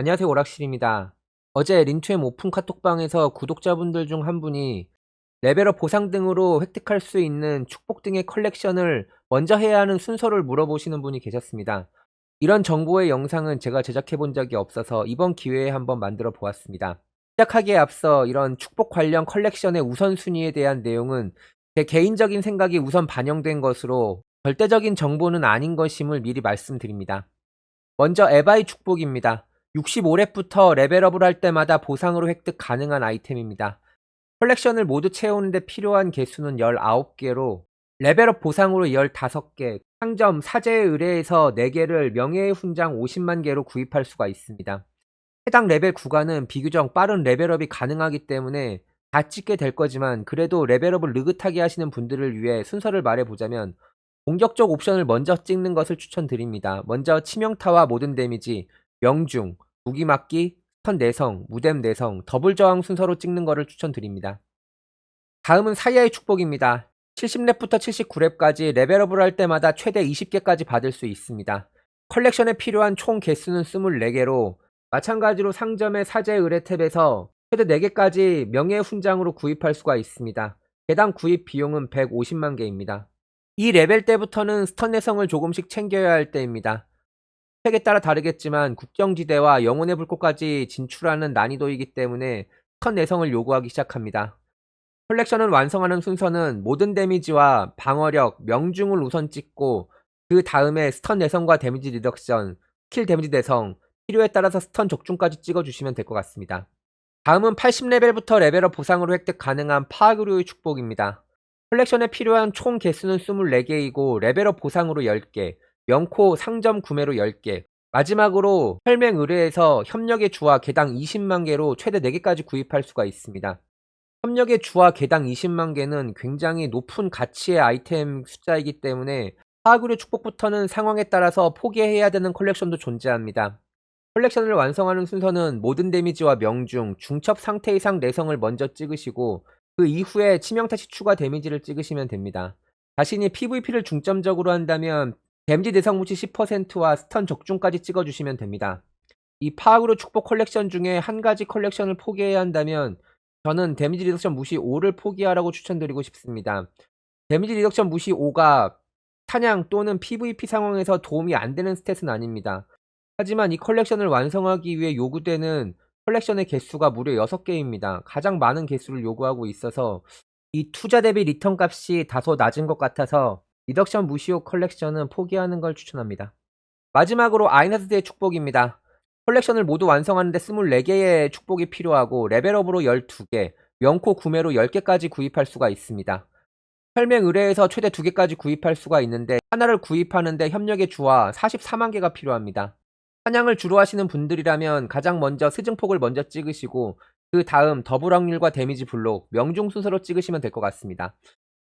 안녕하세요 오락실입니다. 어제 린투엠 오픈 카톡방에서 구독자분들 중 한 분이 레벨업 보상 등으로 획득할 수 있는 축복 등의 컬렉션을 먼저 해야 하는 순서를 물어보시는 분이 계셨습니다. 이런 정보의 영상은 제가 제작해 본 적이 없어서 이번 기회에 한번 만들어 보았습니다. 시작하기에 앞서 이런 축복 관련 컬렉션의 우선순위에 대한 내용은 제 개인적인 생각이 우선 반영된 것으로 절대적인 정보는 아닌 것임을 미리 말씀드립니다. 먼저 에바이 축복입니다. 65렙부터 레벨업을 할 때마다 보상으로 획득 가능한 아이템입니다. 컬렉션을 모두 채우는데 필요한 개수는 19개로 레벨업 보상으로 15개, 상점 사제의 의뢰에서 4개를 명예의 훈장 50만 개로 구입할 수가 있습니다. 해당 레벨 구간은 비교적 빠른 레벨업이 가능하기 때문에 다 찍게 될 거지만 그래도 레벨업을 느긋하게 하시는 분들을 위해 순서를 말해보자면 공격적 옵션을 먼저 찍는 것을 추천드립니다. 먼저 치명타와 모든 데미지, 명중, 무기 맞기, 스턴 내성, 무뎀 내성, 더블 저항 순서로 찍는 것을 추천드립니다. 다음은 사이아의 축복입니다. 70렙부터 79렙까지 레벨업을 할 때마다 최대 20개까지 받을 수 있습니다. 컬렉션에 필요한 총 개수는 24개로 마찬가지로 상점의 사제 의뢰 탭에서 최대 4개까지 명예 훈장으로 구입할 수가 있습니다. 개당 구입 비용은 150만 개입니다. 이 레벨 때부터는 스턴 내성을 조금씩 챙겨야 할 때입니다. 팩에 따라 다르겠지만 국경지대와 영혼의 불꽃까지 진출하는 난이도이기 때문에 스턴 내성을 요구하기 시작합니다. 컬렉션을 완성하는 순서는 모든 데미지와 방어력, 명중을 우선 찍고 그 다음에 스턴 내성과 데미지 리덕션, 스킬 데미지 내성, 필요에 따라서 스턴 적중까지 찍어주시면 될 것 같습니다. 다음은 80레벨부터 레벨업 보상으로 획득 가능한 파악의료의 축복입니다. 컬렉션에 필요한 총 개수는 24개이고 레벨업 보상으로 10개, 명코 상점 구매로 10개, 마지막으로 혈맹 의뢰에서 협력의 주와 개당 20만 개로 최대 4개까지 구입할 수가 있습니다. 협력의 주와 개당 20만 개는 굉장히 높은 가치의 아이템 숫자이기 때문에 파악의료 축복부터는 상황에 따라서 포기해야 되는 컬렉션도 존재합니다. 컬렉션을 완성하는 순서는 모든 데미지와 명중, 중첩 상태 이상 내성을 먼저 찍으시고 그 이후에 치명타시 추가 데미지를 찍으시면 됩니다. 자신이 PVP를 중점적으로 한다면 내성 무시 10%와 스턴 적중까지 찍어주시면 됩니다. 이 파악으로 축복 컬렉션 중에 한 가지 컬렉션을 포기해야 한다면 저는 데미지 리덕션 무시 5를 포기하라고 추천드리고 싶습니다. 데미지 리덕션 무시 5가 사냥 또는 PVP 상황에서 도움이 안 되는 스탯은 아닙니다. 하지만 이 컬렉션을 완성하기 위해 요구되는 컬렉션의 개수가 무려 6개입니다. 가장 많은 개수를 요구하고 있어서 이 투자 대비 리턴 값이 다소 낮은 것 같아서 리덕션 무시호 컬렉션은 포기하는 걸 추천합니다. 마지막으로 아이나스드의 축복입니다. 컬렉션을 모두 완성하는데 24개의 축복이 필요하고 레벨업으로 12개, 명코 구매로 10개까지 구입할 수가 있습니다. 혈맹 의뢰에서 최대 2개까지 구입할 수가 있는데 하나를 구입하는데 협력의 주와 44만 개가 필요합니다. 사냥을 주로 하시는 분들이라면 가장 먼저 스증폭을 먼저 찍으시고 그 다음 더블 확률과 데미지 블록, 명중 순서로 찍으시면 될 것 같습니다.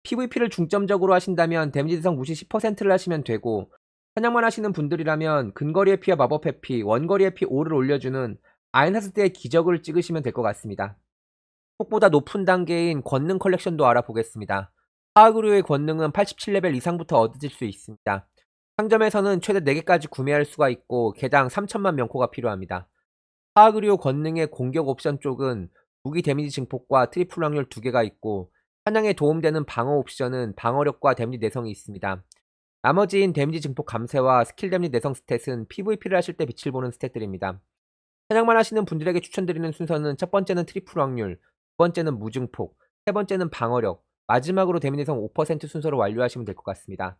PVP를 중점적으로 하신다면 데미지 대성 무시 10%를 하시면 되고 사냥만 하시는 분들이라면 근거리의 피와 마법 회피, 원거리의 피 5를 올려주는 아인하스 때의 기적을 찍으시면 될 것 같습니다. 폭보다 높은 단계인 권능 컬렉션도 알아보겠습니다. 파악의료의 권능은 87레벨 이상부터 얻으실 수 있습니다. 상점에서는 최대 4개까지 구매할 수가 있고 개당 3천만 명코가 필요합니다. 파악의료 권능의 공격 옵션 쪽은 무기 데미지 증폭과 트리플 확률 2개가 있고 사냥에 도움되는 방어 옵션은 방어력과 데미지 내성이 있습니다. 나머지인 데미지 증폭 감쇄와 스킬 데미지 내성 스탯은 PVP를 하실 때 빛을 보는 스탯들입니다. 사냥만 하시는 분들에게 추천드리는 순서는 첫 번째는 트리플 확률, 두 번째는 무증폭, 세 번째는 방어력, 마지막으로 데미지 내성 5% 순서로 완료하시면 될 것 같습니다.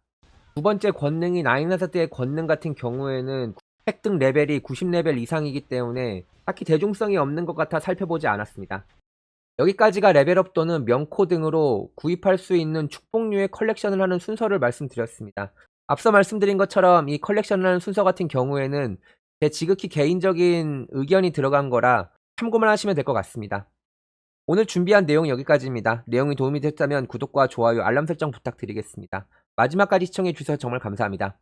두 번째 권능인 아이나사드의 권능 같은 경우에는 획득 레벨이 90레벨 이상이기 때문에 딱히 대중성이 없는 것 같아 살펴보지 않았습니다. 여기까지가 레벨업 또는 명코 등으로 구입할 수 있는 축복류의 컬렉션을 하는 순서를 말씀드렸습니다. 앞서 말씀드린 것처럼 이 컬렉션을 하는 순서 같은 경우에는 제 지극히 개인적인 의견이 들어간 거라 참고만 하시면 될 것 같습니다. 오늘 준비한 내용 여기까지입니다. 내용이 도움이 됐다면 구독과 좋아요, 알람 설정 부탁드리겠습니다. 마지막까지 시청해 주셔서 정말 감사합니다.